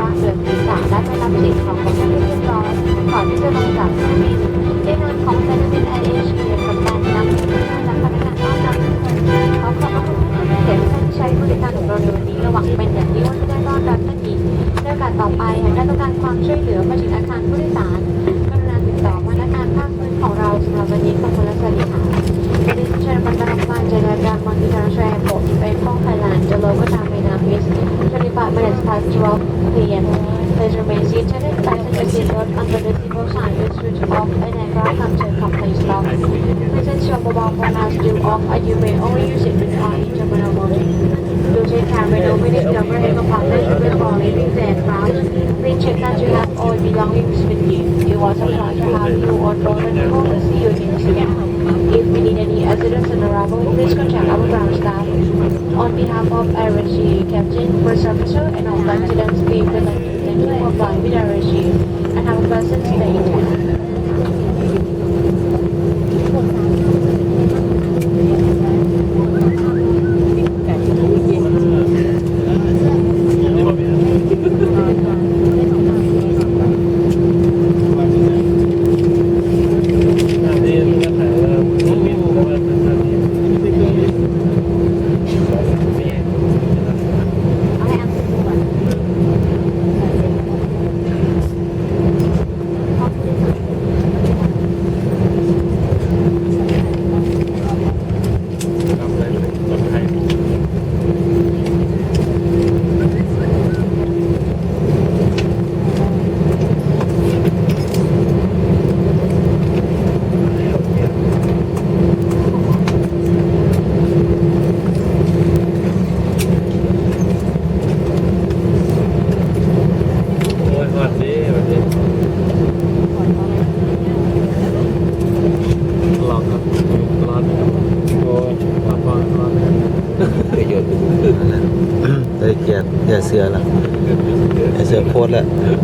ระเหนือศีรษะและไม่รับสิ่งของของท่เรียบร้อยก่อนที่จะลงจากเครื่องบินในนามของสายการบินแอร์เอเชียกับการนำผู้และพนักงานต้อนรับทุกคนขอขอบพระคุณท่านที่เกียท่านใช้บริการของเราในวันนี้ระหวังเป็นอย่างยิ่งว่าที่ได้ต้อนรับท่านอีกในโอกาสต่อไปหากท่านต้องการความช่วยเหลือมาถึงอาคารผู้โดยสารกรุณาติดต่อพนักงานภาคพื้นของเราสำหรับวันนี้ขอบคุณและสวัสดีค่ะ Ladies and gentlemen, the flight Jakarta International Airport in Bangkok, Thailand. The local time is past 12 p.m. Please remain seated your seatbelt under the seatbelt sign will switch off and aircraft a complete stop. Please ensure mobile phone are still off and you may only use it when on in terminal take care when opening the overhead compartment before leaving the aircraft. Please check that you have all belongings with you. You also try to have you on board and hope to see you in scan. Need on arrival, please contact our ground staff. On behalf of Airashi Captain, First Officer, and all flight attendants, we would like to thank you for flying with Airashi and have a pleasant stay. 네.